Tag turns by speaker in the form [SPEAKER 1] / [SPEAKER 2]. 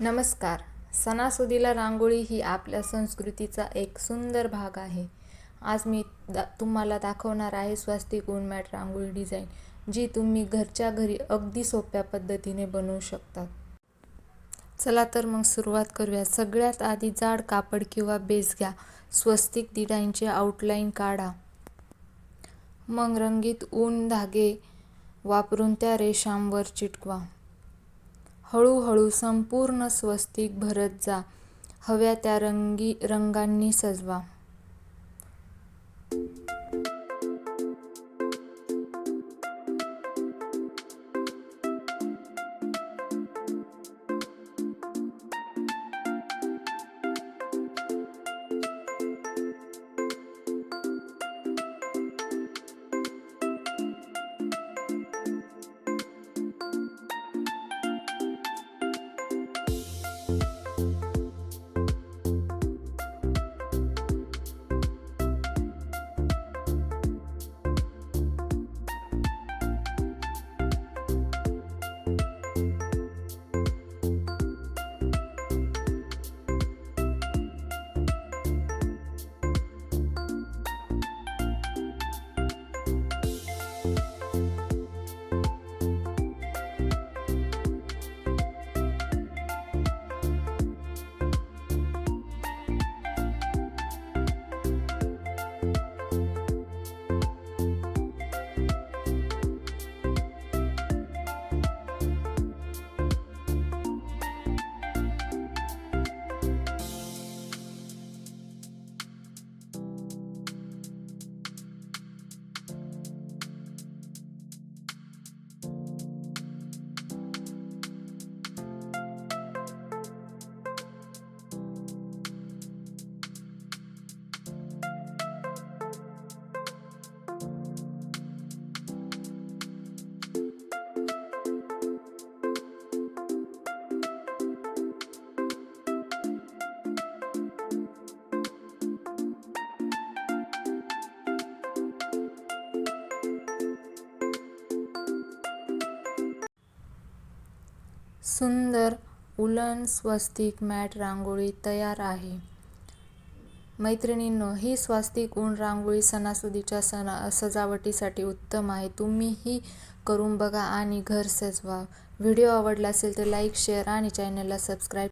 [SPEAKER 1] नमस्कार. सणासुदीला रांगोळी ही आपल्या संस्कृतीचा एक सुंदर भाग आहे. आज मी दा तुम्हाला दाखवणार आहे स्वस्तिक ऊन मॅट रांगोळी डिझाईन जी तुम्ही घरच्या घरी अगदी सोप्या पद्धतीने बनवू शकता. चला तर मग सुरुवात करूया. सगळ्यात आधी जाड कापड किंवा बेस घ्या. स्वस्तिक डिझाईनचे आउटलाईन काढा. मग रंगीत ऊन धागे वापरून त्या रेषांवर चिटकवा. हळूहळू संपूर्ण स्वस्तिक भरत जा. हव्या त्या रंगी रंगांनी सजवा. सुंदर उलन स्वस्तिक मॅट रांगोळी तयार आहे. मैत्रिणींनो ही स्वस्तिक ऊन रांगोळी सणासुदीच्या सणा सजावटीसाठी उत्तम आहे. तुम्हीही करून बघा आणि घर सजवा. व्हिडिओ आवडला असेल तर लाईक शेअर आणि चॅनलला सबस्क्राईब